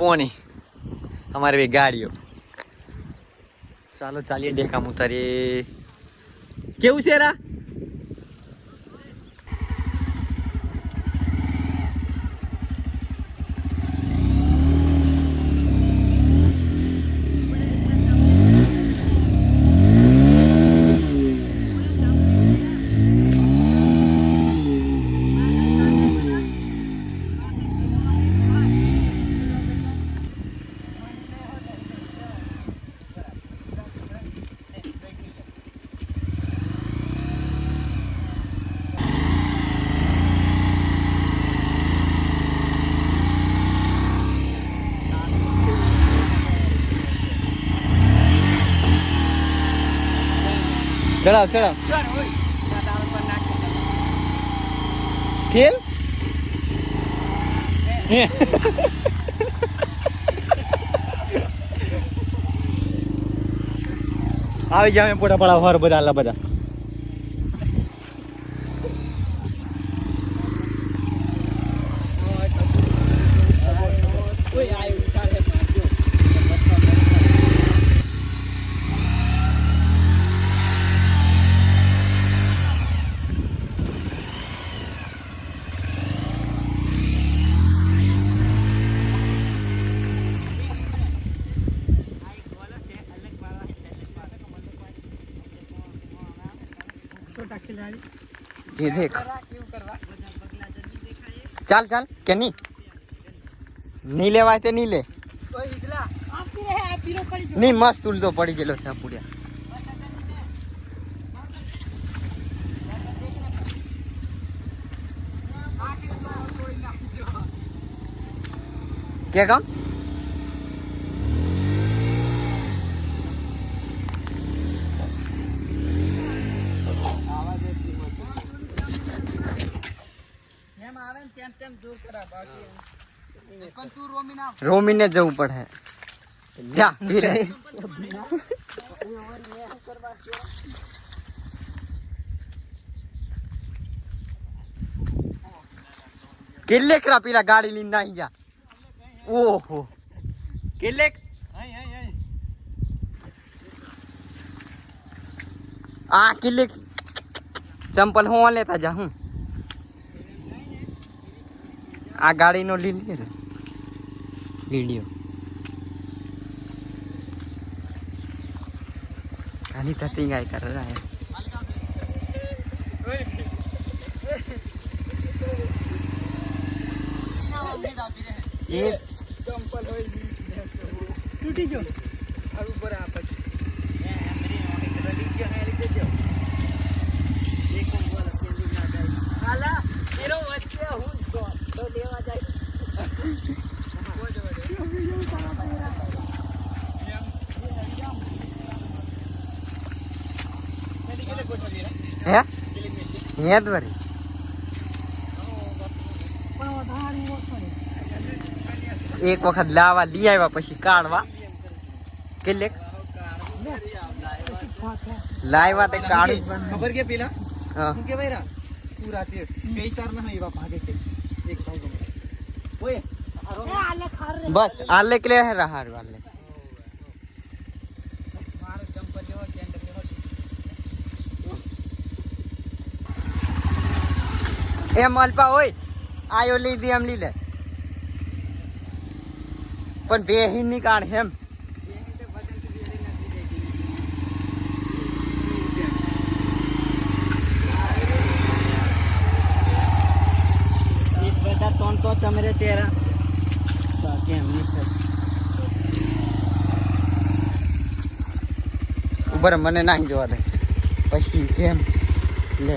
પોણી. અમારે બે ગાડીઓ. ચાલો ચાલીએ ડેકામ ઉતારીએ કેવું છે રા? ચડાવ ચડાવ. ખેલ આવી જાવ પોટા પડા હર બધા આલા બધા. ये देख ચાલ ચાલ કે નહીં નહીં લેવાય તે નહીં લે નહીં મસ્ત ઉલટો પડી ગયેલો છે આ પુડિયા કે રોમીને જ જવું પડે જા ધીરે કેટલેક રા પેલા ગાડી લઈને નાહી જા ઓહો કેટલેક આ કેટલેક ચંપલ હું લેતા જા હું આ ગાડીનો લીલી રે લીલીઓ આની થતી ગાય કર રહા હે એ તૂટી ગયો. આવું બરાબર હે હે દવરી એક વખત લાવા લઈ આવ્યા પછી કાઢવા કેટલેક લાવ્યા તે કાઢી ખબર કે પેલા હા શું કેવાય રા પૂરા તે કઈ તાર ના એવા ભાગે છે એક ભાઈ ગમે ઓય બસ આલે કે લે રહાર વાલે એમ અલ્પા હોય આયો લઈ દે એમ લઈ લે. પણ બે હી ની કાઢ એમ ત્રણ તો ચમરે તેરા. છે મને નાખી જવા દે. પછી જેમ લે.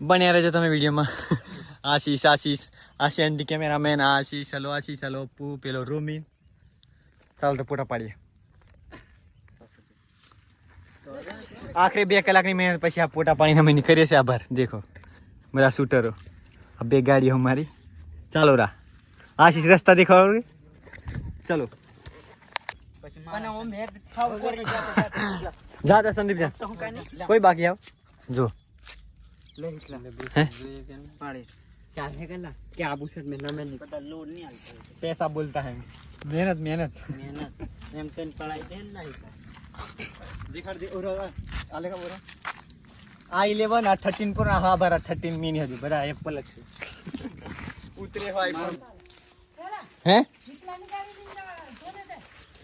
બન્યા રહેજો તમે વિડીયોમાં આશીષ આશીષ Ashi anti cameraman Ashish hello Ashish hello પુ પેલો રૂમી ચાલો તો ફોટા પાડીએ આખરી બે કલાકની મહેનત પછી આ ફોટા પાડીને અમે નીકળીએ છીએ આભાર દેખો બધા શૂટરો આ બે ગાડીઓ મારી ચાલો રા આશીષ રસ્તા દેખાડો રે ચલો અને ઓમ હેડ ખાવ કોરે જાતા સંદીપ જા તો હું કાઈ નહીં કોઈ બાકી આવ જો લે એટલા હે? પાડી ચાર હે કલા કે આબુ સેટ મે નમે ની પતા લોડ નહીં આવતો પૈસા બોલતા હે મહેનત મહેનત મહેનત એમ તેન પડાઈ દે નહીં દેખાડ દે ઓરો આલે કા ઓરો આ 11 આ 13 પર હા બરા 13 મિની હતી બધા એપલ જ છે ઉતરે હોય આઈફોન હે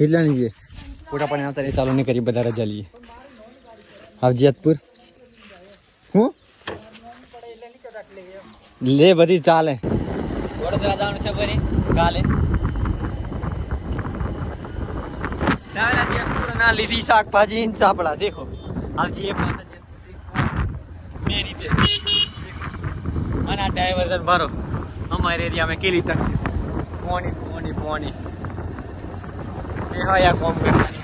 હિટલાની છે ફોટા પાણી આવતા રે ચાલુ નહીં કરી બધા રજા લઈએ આવજીયાતપુર હું લે બધી ચાલે વડોદરા જવાનું છે ભરી કાલે ના લીધી શાકભાજી ને ચાપડા દેખો આવજી એ પાસે મેં રીતે અને આ ડાયવર્ઝન ભરો અમારે એરિયામાં કેલી તકલીફ પોણી પોણી પોણી તે હોય આ કોમ કરવાની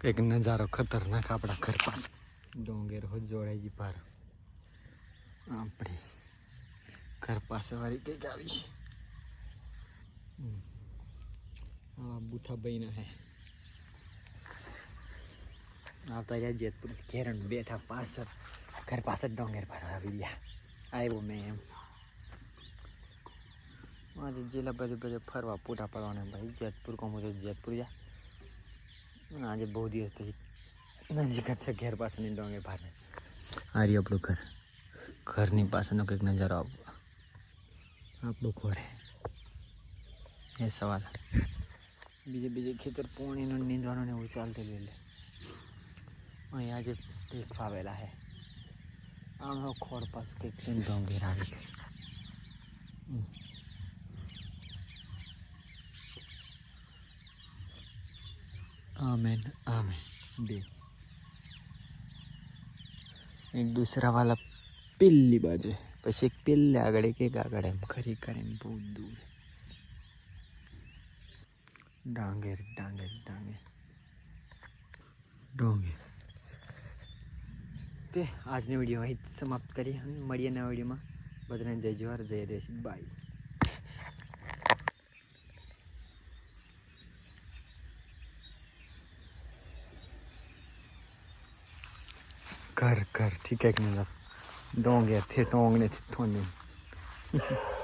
કંઈક નજારો ખતરનાક આપણા ઘર પાસે. ડોંગેર હો જોડાઈ પાર. આપણી ઘર પાસે વાળી કંઈક આવી છે. હમ. આવા બુઠા બહીના હે આવતા રહ્યા જેતપુર કેરણ બેઠા પાછળ ઘર પાસે ડોંગેર પર આવી ગયા. આવ્યો મેં એમ. આજે જિલ્લા બધે બધે ફરવા પૂટા પડવાના ભાઈ. જેતપુર કોમ તો જેતપુર જા. આજે બહુ દિવસ પછી નજીક જ છે, ઘેર પાસેની ડોંગે ભારે. આ રહ્યું આપણું ઘર. ઘરની પાસેનો કંઈક નજારો આપવો આપણું ઘોડે. એ સવાલ. બીજે બીજે ખેતર પોણીનું નીંદવાનું ને એવું ચાલતું લીધે અહીં અહીંયા જે પેક ફાવેલા હે. આમ ખોડ પાસે કંઈક છે ડોંગેર આવી ગઈ. आमेन आमेन બે એક દૂસરા વાલા પેલી બાજુ પછી એક પેલે આગળ એક એક આગળ એમ ખરી કરીને બહુ દૂર ડાંગેર ડાંગેર ડાંગેર ડોંગેર તે આજનો વિડીયો અહીં જ સમાપ્ત કરીએ અને મળીએ નવા વિડીયોમાં બધાને જય જવાહર જય દેશી બાય कर कर. ठीक आहे की नाही डोंग या थे डोंग ने थोंडी